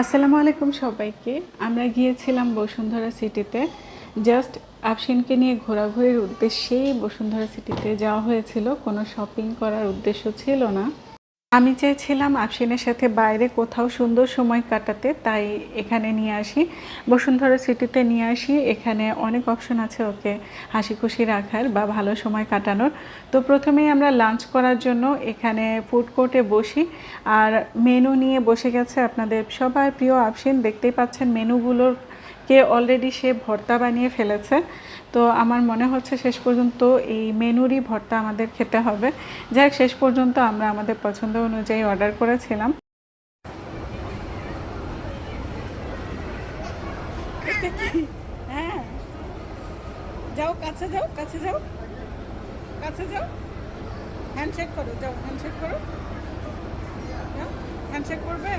আসসালামু আলাইকুম সবাইকে। আমরা গিয়েছিলাম বসুন্ধরা সিটিতে। জাস্ট আফসিনকে নিয়ে ঘোরাঘুরির উদ্দেশ্যেই বসুন্ধরা সিটিতে যাওয়া হয়েছিল। কোনো শপিং করার উদ্দেশ্য ছিল না। আমি চেয়েছিলাম আফসিনের সাথে বাইরে কোথাও সুন্দর সময় কাটাতে, তাই এখানে নিয়ে আসি। বসুন্ধরা সিটিতে নিয়ে আসি, এখানে অনেক অপশন আছে ওকে হাসি খুশি রাখার বা ভালো সময় কাটানোর। তো প্রথমেই আমরা লাঞ্চ করার জন্য এখানে ফুড কোর্টে বসি। আর মেনু নিয়ে বসে গেছে আপনাদের সবার প্রিয় আফসিন দেখতেই পাচ্ছেন মেনুগুলোর কে অলরেডি সে ভর্তা বানিয়ে ফেলেছে। তো আমার মনে হচ্ছে শেষ পর্যন্ত এই মেনুরই ভর্তা আমাদের খেতে হবে। যাই শেষ পর্যন্ত আমরা আমাদের পছন্দ অনুযায়ী অর্ডার করেছিলাম। হ্যাঁ। যাও, কাছে যাও কাছে যাও কাছে যাও। হ্যান্ডশেক করো, যাও হ্যান্ডশেক করো। হ্যান্ডশেক করবে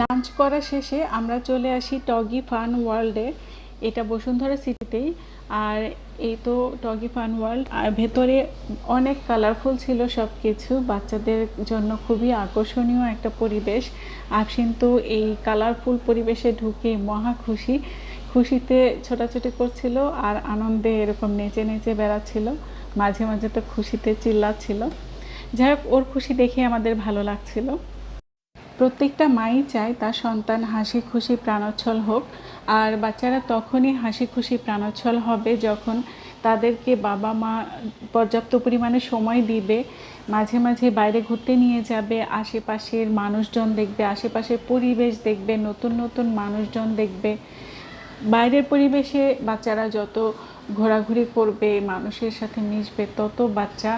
লাঞ্চ করা শেষে আমরা চলে আসি টগি ফান ওয়ার্ল্ডে। এটা বসুন্ধরা সিটিতেই। আর এই তো টগি ফান ওয়ার্ল্ড, আর ভেতরে অনেক কালারফুল ছিল সব কিছু বাচ্চাদের জন্য খুবই আকর্ষণীয় একটা পরিবেশ। আফসিন তো এই কালারফুল পরিবেশে ঢুকে মহা খুশি। খুশিতে ছোটাছুটি করছিল আর আনন্দে এরকম নেচে নেচে বেড়াচ্ছিল। মাঝে মাঝে তো খুশিতে চিল্লাচ্ছিল। যাই হোক, ওর খুশি দেখে আমাদের ভালো লাগছিল। প্রত্যেকটা মাই চায় তার সন্তান হাসি খুশি প্রাণোচ্ছল হোক। আর বাচ্চারা তখনই হাসি খুশি প্রাণোচ্ছল হবে যখন তাদেরকে বাবা মা পর্যাপ্ত পরিমাণে সময় দিবে, মাঝে মাঝে বাইরে ঘুরতে নিয়ে যাবে, আশেপাশের মানুষজন দেখবে, আশেপাশের পরিবেশ দেখবে, নতুন নতুন মানুষজন দেখবে। বাইরের পরিবেশে বাচ্চারা যত ঘোরাঘুরি করবে, মানুষের সাথে মিশবে, তত বাচ্চা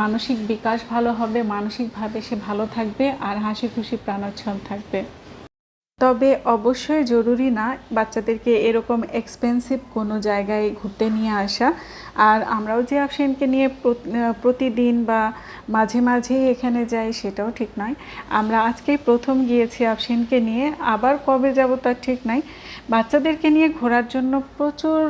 মানসিক বিকাশ ভালো হবে, মানসিকভাবে সে ভালো থাকবে আর হাসি খুশি প্রাণোচ্ছল থাকবে। তবে অবশ্যই জরুরি না বাচ্চাদেরকে এরকম এক্সপেন্সিভ কোনো জায়গায় ঘুরতে নিয়ে আসা। আর আমরাও যে আফসিনকে নিয়ে প্রতিদিন বা মাঝে মাঝেই এখানে যাই সেটাও ঠিক নয়। আমরা আজকেই প্রথম গিয়েছি আফসিনকে নিয়ে, আবার কবে যাব তার ঠিক নাই। বাচ্চাদেরকে নিয়ে ঘোরার জন্য প্রচুর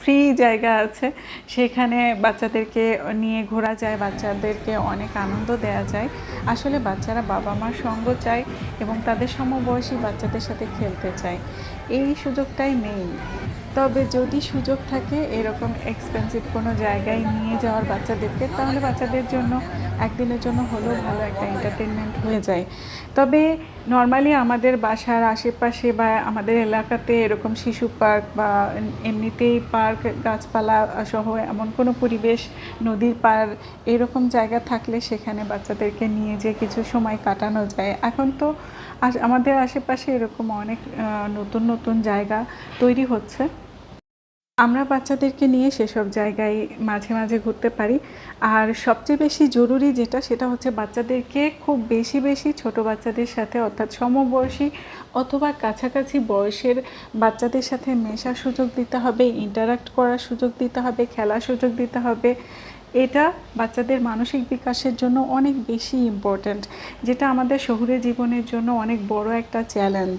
ফ্রি জায়গা আছে। সেখানে বাচ্চাদেরকে নিয়ে ঘোরা যায়, বাচ্চাদেরকে অনেক আনন্দ দেওয়া যায়। আসলে বাচ্চারা বাবা মার সঙ্গ চায় এবং তাদের সমবয়সী বাচ্চাদের সাথে খেলতে চায়। এই সুযোগটাই মেইন তবে যদি সুযোগ থাকে এরকম এক্সপেন্সিভ কোনো জায়গায় নিয়ে যাওয়ার বাচ্চাদেরকে, তাহলে বাচ্চাদের জন্য একদিনের জন্য হলেও ভালো একটা এন্টারটেনমেন্ট হয়ে যায়। তবে নর্মালি আমাদের বাসার আশেপাশে বা আমাদের এলাকাতে এরকম শিশু পার্ক বা এমনিতেই পার্ক, গাছপালা সহ এমন কোনো পরিবেশ, নদীর পার এরকম জায়গা থাকলে সেখানে বাচ্চাদেরকে নিয়ে যে কিছু সময় কাটানো যায়। এখন তো আমাদের আশেপাশে এরকম অনেক নতুন নতুন জায়গা তৈরি হচ্ছে। আমরা বাচ্চাদেরকে নিয়ে সেসব জায়গায় মাঝে মাঝে ঘুরতে পারি। আর সবচেয়ে বেশি জরুরি যেটা, সেটা হচ্ছে বাচ্চাদেরকে খুব বেশি বেশি ছোট বাচ্চাদের সাথে, অর্থাৎ সমবয়সী অথবা কাছাকাছি বয়সের বাচ্চাদের সাথে মেশার সুযোগ দিতে হবে ইন্টারাক্ট করার সুযোগ দিতে হবে, খেলার সুযোগ দিতে হবে। এটা বাচ্চাদের মানসিক বিকাশের জন্য অনেক বেশি ইম্পর্ট্যান্ট যেটা আমাদের শহুরে জীবনের জন্য অনেক বড় একটা চ্যালেঞ্জ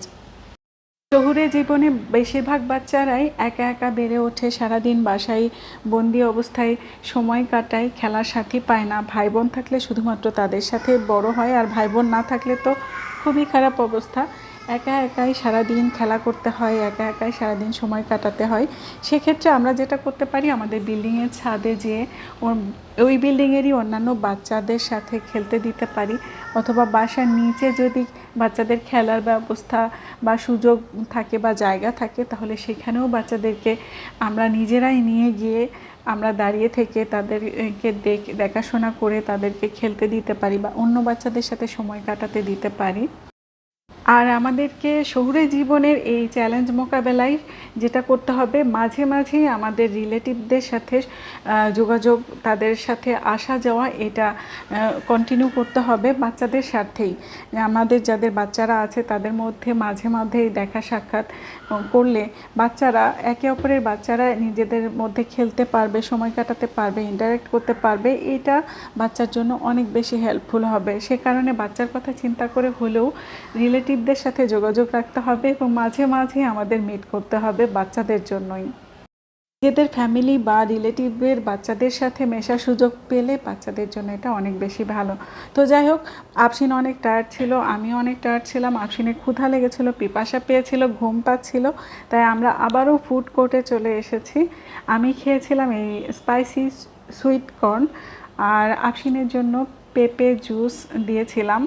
শহুরে জীবনে বেশিরভাগ বাচ্চারাই একা একা বেড়ে ওঠে, সারাদিন বাসায় বন্দি অবস্থায় সময় কাটায়, খেলার সাথী পায় না। ভাই বোন থাকলে শুধুমাত্র তাদের সাথে বড় হয় আর ভাই বোন না থাকলে তো খুবই খারাপ অবস্থা। একা একাই সারাদিন খেলা করতে হয়, একা একাই সারাদিন সময় কাটাতে হয়। সেক্ষেত্রে আমরা যেটা করতে পারি, আমাদের বিল্ডিংয়ের ছাদে যেয়ে ওই বিল্ডিংয়েরই অন্যান্য বাচ্চাদের সাথে খেলতে দিতে পারি। অথবা বাসার নিচে যদি বাচ্চাদের খেলার ব্যবস্থা বা সুযোগ থাকে বা জায়গা থাকে, তাহলে সেখানেও বাচ্চাদেরকে আমরা নিজেরাই নিয়ে গিয়ে আমরা দাঁড়িয়ে থেকে তাদেরকে দেখ, দেখাশোনা করে তাদেরকে খেলতে দিতে পারি বা অন্য বাচ্চাদের সাথে সময় কাটাতে দিতে পারি। আর আমাদেরকে শহুরে জীবনের এই চ্যালেঞ্জ মোকাবেলায় যেটা করতে হবে, মাঝে মাঝে আমাদের রিলেটিভদের সাথে যোগাযোগ তাদের সাথে আসা যাওয়া এটা কন্টিনিউ করতে হবে বাচ্চাদের স্বার্থেই আমাদের যাদের বাচ্চারা আছে তাদের মধ্যে মাঝে মাঝেই দেখা সাক্ষাৎ করলে বাচ্চারা, একে অপরের বাচ্চারা নিজেদের মধ্যে খেলতে পারবে, সময় কাটাতে পারবে ইন্টারেক্ট করতে পারবে, এটা বাচ্চার জন্য অনেক বেশি হেল্পফুল হবে। সে কারণে বাচ্চার কথা চিন্তা করে হলেও রিলেটিভদের সাথে যোগাযোগ রাখতে হবে এবং মাঝে মাঝে আমাদের মিট করতে হবে বাচ্চাদের জন্যই। নিজেদের ফ্যামিলি বা রিলেটিভের বাচ্চাদের সাথে মেশার সুযোগ পেলে বাচ্চাদের জন্য এটা অনেক বেশি ভালো। তো যাই হোক আফসিন অনেক টায়ার্ড ছিল আমি অনেক টায়ার্ড ছিলাম আফসিনে ক্ষুধা লেগেছিল, পিপাসা পেয়েছিল, ঘুম পাচ্ছিল, তাই আমরা আবারও ফুড কোর্টে চলে এসেছি। আমি খেয়েছিলাম এই স্পাইসি সুইট কর্ন আর আফসিনের জন্য পেঁপে জুস দিয়েছিলাম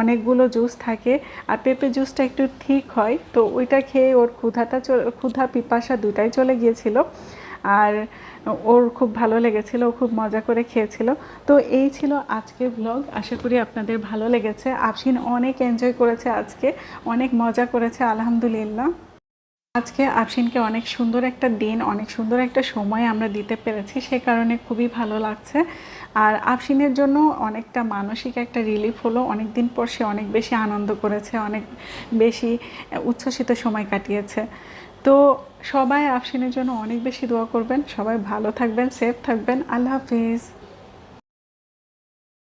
অনেকগুলো জুস থাকে, আর পেঁপে জুসটা একটু ঠিক হয়, তো ওইটা খেয়ে ওর ক্ষুধাটা ক্ষুধা পিপাসা দুটাই চলে গিয়েছিল, আর ওর খুব ভালো লেগেছিল, ও খুব মজা করে খেয়েছিল। তো এই ছিল আজকের ব্লগ আশা করি আপনাদের ভালো লেগেছে। আফসিন অনেক এনজয় করেছে আজকে, অনেক মজা করেছে, আলহামদুলিল্লাহ। আজকে আফসিনকে অনেক সুন্দর একটা দিন, অনেক সুন্দর একটা সময় আমরা দিতে পেরেছি, সে কারণে খুবই ভালো লাগছে। আর আফসিনের জন্য অনেকটা মানসিক একটা রিলিফ হলো অনেক দিন পর সে অনেক বেশি আনন্দ করেছে, অনেক বেশি উচ্ছ্বসিত সময় কাটিয়েছে। তো সবাই আফসিনের জন্য অনেক বেশি দোয়া করবেন, সবাই ভালো থাকবেন সেফ থাকবেন, আল্লাহ হাফিজ।